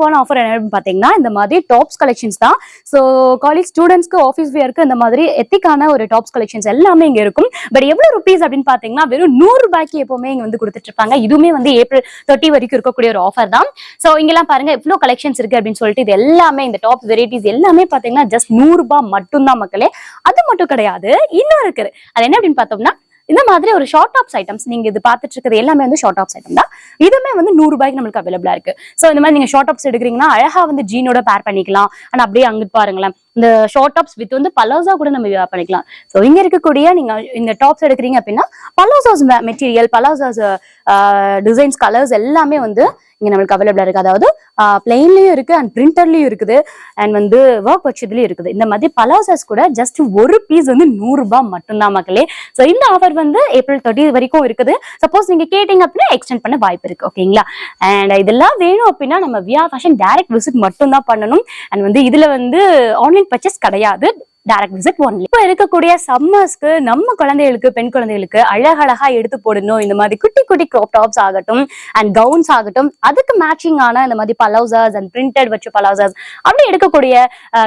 போன ஆஃபர் என்ன பார்த்தீங்கன்னா இந்த மாதிரி டாப்ஸ் கலெக்ஷன்ஸ் தான். ஸோ காலேஜ் ஸ்டூடெண்ட்ஸ்க்கு ஆஃபீஸ் வியருக்கு இந்த மாதிரி எத்திக்கான ஒரு டாப்ஸ் கலெக்ஷன்ஸ் எல்லாமே இங்கே இருக்கும். பட் எவ்வளவு ருபீஸ் அப்படின்னு பார்த்தீங்கன்னா வெறும் நூறு ரூபாய்க்கு எப்போவுமே இங்கே வந்து கொடுத்துட்டு இருப்பாங்க. இதுவுமே வந்து ஏப்ரல் தேர்ட்டி வரைக்கும் இருக்கக்கூடிய ஒரு ஆஃபர் தான். ஸோ இங்கெல்லாம் பாருங்க எவ்வளோ கலெக்ஷன்ஸ் இருக்கு அப்படின்னு சொல்லிட்டு இது எல்லாமே இந்த டாப்ஸ் வெரைட்டிஸ் எல்லாமே பார்த்தீங்கன்னா ஜஸ்ட் நூறுரூபா மட்டும்தான் மக்களே. அது மட்டும் கிடையாது இன்னும் இருக்குது. அது என்ன அப்படின்னு பார்த்தோம்னா இந்த மாதிரி ஒரு ஷார்ட் டாப்ஸ் ஐட்டம்ஸ் நீங்க இது பார்த்துட்டு இருக்கிறது எல்லாமே வந்து ஷார்ட் டாப்ஸ் ஐட்டம் தான். இதுவுமே வந்து நூறு ரூபாய்க்கு நம்மளுக்கு அவைலபிளா இருக்கு. சோ இந்த மாதிரி நீங்க ஷார்ட் டாப்ஸ் எடுக்கிறீங்கன்னா அழகா வந்து ஜீனோட பேர் பண்ணிக்கலாம். ஆனா அப்படியே அங்கிட்டு பாருங்களேன். இந்த ஷார்ட் டாப்ஸ் வித் வந்து பலோசா கூட நம்ம பண்ணிக்கலாம். சோ இங்க இருக்கக்கூடிய நீங்க இந்த டாப்ஸ் எடுக்கிறீங்க அப்படின்னா palazzos material palazzos designs colours எல்லாமே வந்து இங்க நம்மளுக்கு அவைலபிளா இருக்கு. அதாவது பிளெயின்லயும் இருக்கு அண்ட் பிரிண்டர்லயும் இருக்குது. அண்ட் வந்து ஒர்க் வச்சதுலயும் இருக்குது. இந்த மாதிரி பலாசாஸ் கூட ஜஸ்ட் ஒரு பீஸ் வந்து நூறு ரூபாய் மட்டும்தான் மக்களே. ஸோ இந்த ஆஃபர் வந்து ஏப்ரல் தேர்ட்டி வரைக்கும் இருக்குது. சப்போஸ் நீங்க கேட்டீங்க அப்படின்னா எக்ஸ்டெண்ட் பண்ண வாய்ப்பு இருக்கு. ஓகேங்களா அண்ட் இதெல்லாம் வேணும் அப்படின்னா நம்ம வியா ஃபேஷன் டைரக்ட் விசிட் மட்டும் தான் பண்ணணும். அண்ட் வந்து இதுல வந்து ஆன்லைன் பர்ச்சேஸ் கிடையாது. டைரக்ட் விசிட் ஒன்லி இப்போ இருக்கக்கூடிய சம்மர்ஸ்க்கு நம்ம குழந்தைகளுக்கு பெண் குழந்தைகளுக்கு அழகழகா எடுத்து போடணும். இந்த மாதிரி குட்டி குட்டி க்ராப் டாப்ஸ் ஆகட்டும் அண்ட் கவுன்ஸ் ஆகட்டும் அதுக்கு மேட்சிங் ஆன இந்த மாதிரி பலௌசாஸ் அண்ட் பிரிண்டட் வச்சு பலௌசர்ஸ் அப்படி எடுக்கக்கூடிய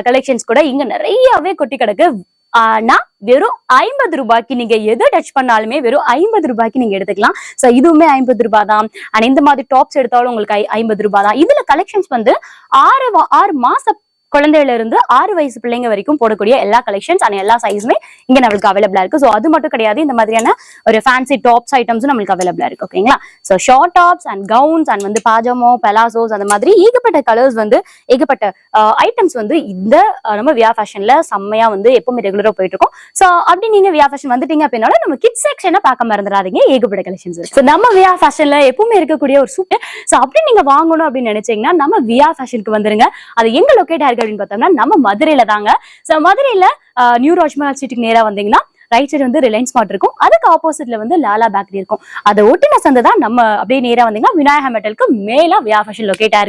கலெக்ஷன்ஸ் கூட இங்க நிறையவே கொட்டி கிடக்கு. ஆனா வெறும் ஐம்பது ரூபாய்க்கு நீங்க எது டச் பண்ணாலுமே வெறும் ஐம்பது ரூபாய்க்கு நீங்க எடுத்துக்கலாம். சோ இதுவுமே ஐம்பது ரூபாய் தான் அண்ட் இந்த மாதிரி டாப்ஸ் எடுத்தாலும் உங்களுக்கு ஐம்பது ரூபாய் தான் இதுல கலெக்ஷன்ஸ் வந்து ஆறு ஆறு மாச குழந்தையில இருந்து ஆறு வயசு பிள்ளைங்க வரைக்கும் போடக்கூடிய எல்லா கலெக்ஷன்ஸ் அண்ட் எல்லா சைஸுமே இங்க நம்மளுக்கு அவைலபிளா இருக்கு. ஸோ அது மட்டும் கிடையாது. இந்த மாதிரியான ஒரு ஃபேன்சி டாப்ஸ் ஐட்டம்ஸும் நம்மளுக்கு அவைலபிளா இருக்கு. ஓகேங்களா so short tops and gowns and வந்து பாஜமோ பெலாசோஸ் அந்த மாதிரி ஏகப்பட்ட கலர்ஸ் வந்து ஏகப்பட்ட ஐட்டம்ஸ் வந்து இந்த நம்ம வியா ஃபேஷன்ல செம்மையா வந்து எப்பவுமே ரெகுலரா போயிட்டு இருக்கோம். ஸோ அப்படி நீங்க வியா ஃபேஷன் வந்துட்டீங்க அப்படின்னாலும் நம்ம கிட்ஸ் செக்ஷனை பார்க்க மறந்துடாதீங்க ஏகப்பட்ட கலெக்ஷன்ஸ் இருக்கு. ஸோ நம்ம வியா ஃபேஷன்ல எப்பவுமே இருக்கக்கூடிய ஒரு சூட் ஸோ அப்படி நீங்க வாங்கணும் அப்படின்னு நினைச்சீங்கன்னா நம்ம வியா ஃபேஷனுக்கு வந்துருங்க. அது எங்க லொக்கேட் ஆயிருக்கு அப்படின்னு பார்த்தோம்னா நம்ம மதுரையில தாங்க. ஸோ மதுரையில நியூ ராஜ்மஹால் ஸ்ட்ரீட்டுக்கு நேரா வந்தீங்கன்னா ரைட் சைடு வந்து ரிலையன்ஸ் மார்ட் இருக்கும். அதுக்கு ஆப்போசிட்ல வந்து லாலா பேக்கரி இருக்கும். அதை ஒட்டின சந்தை தான் நம்ம அப்படியே நேரா வந்தீங்கன்னா விநாயகா மெட்டலுக்கு மேல வியா ஃபேஷன் லொக்கேட் ஆயிருக்கு